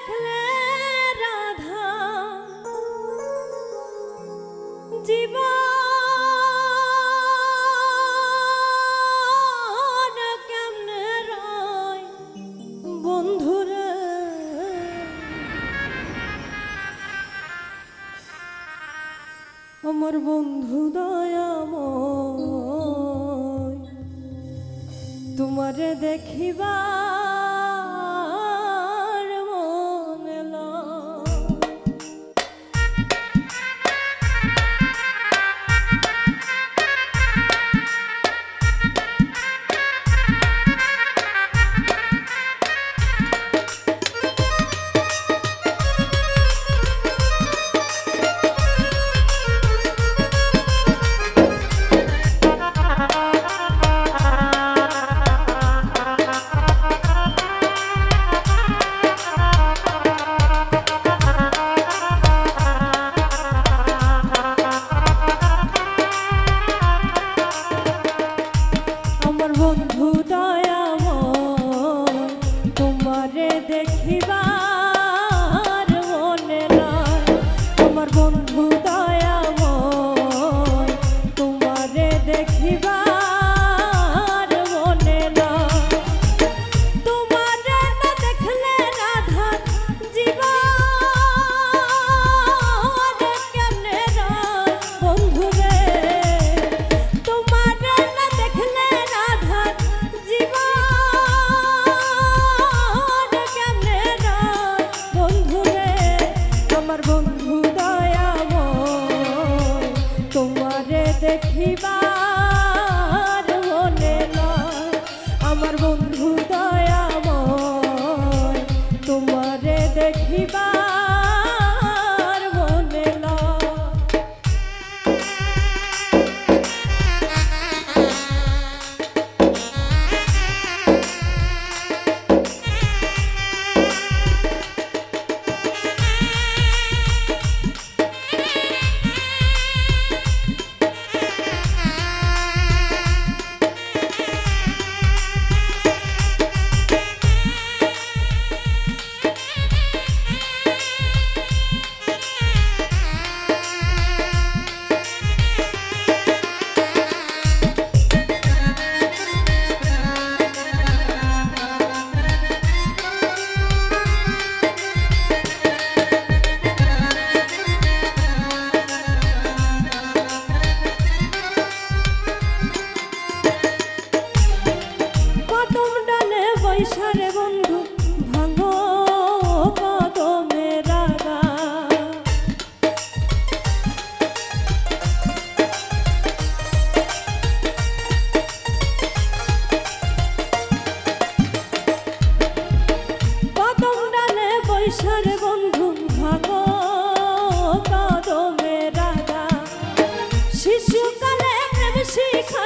দেখলে রাধা। জীবন আমার বন্ধু দয়াম তোমারে দেখিবা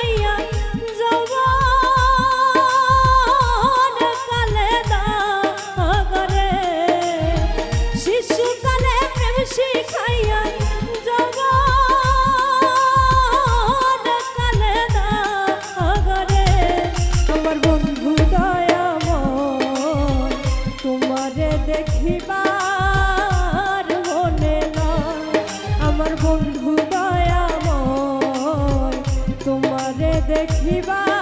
হইয়া দেখিবা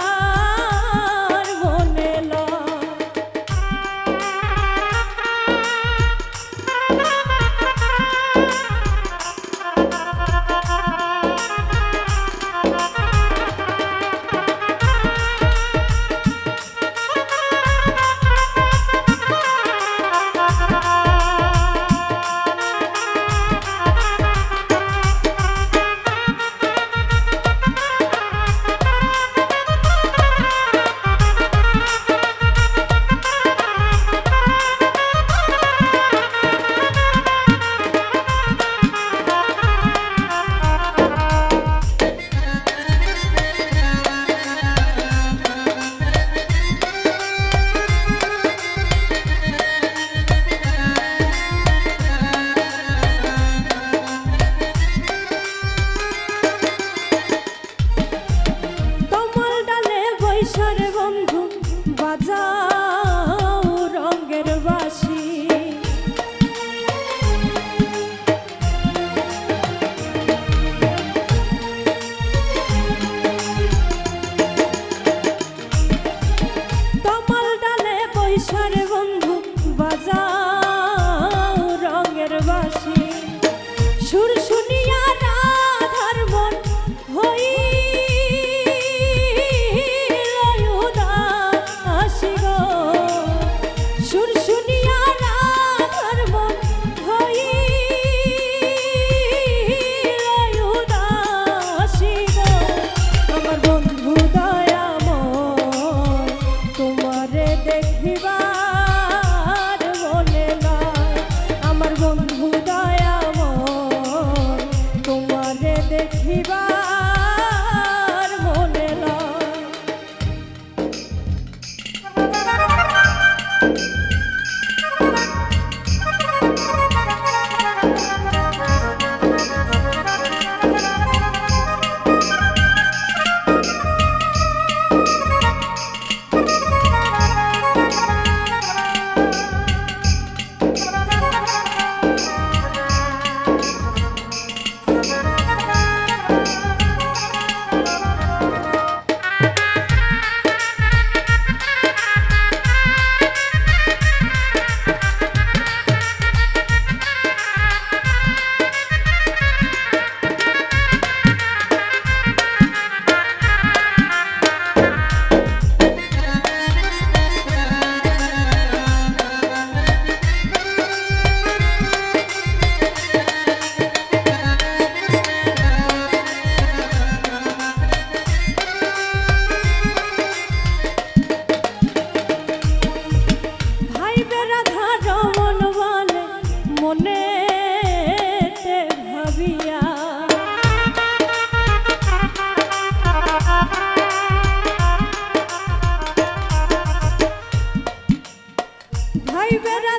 ভাইবে রাধার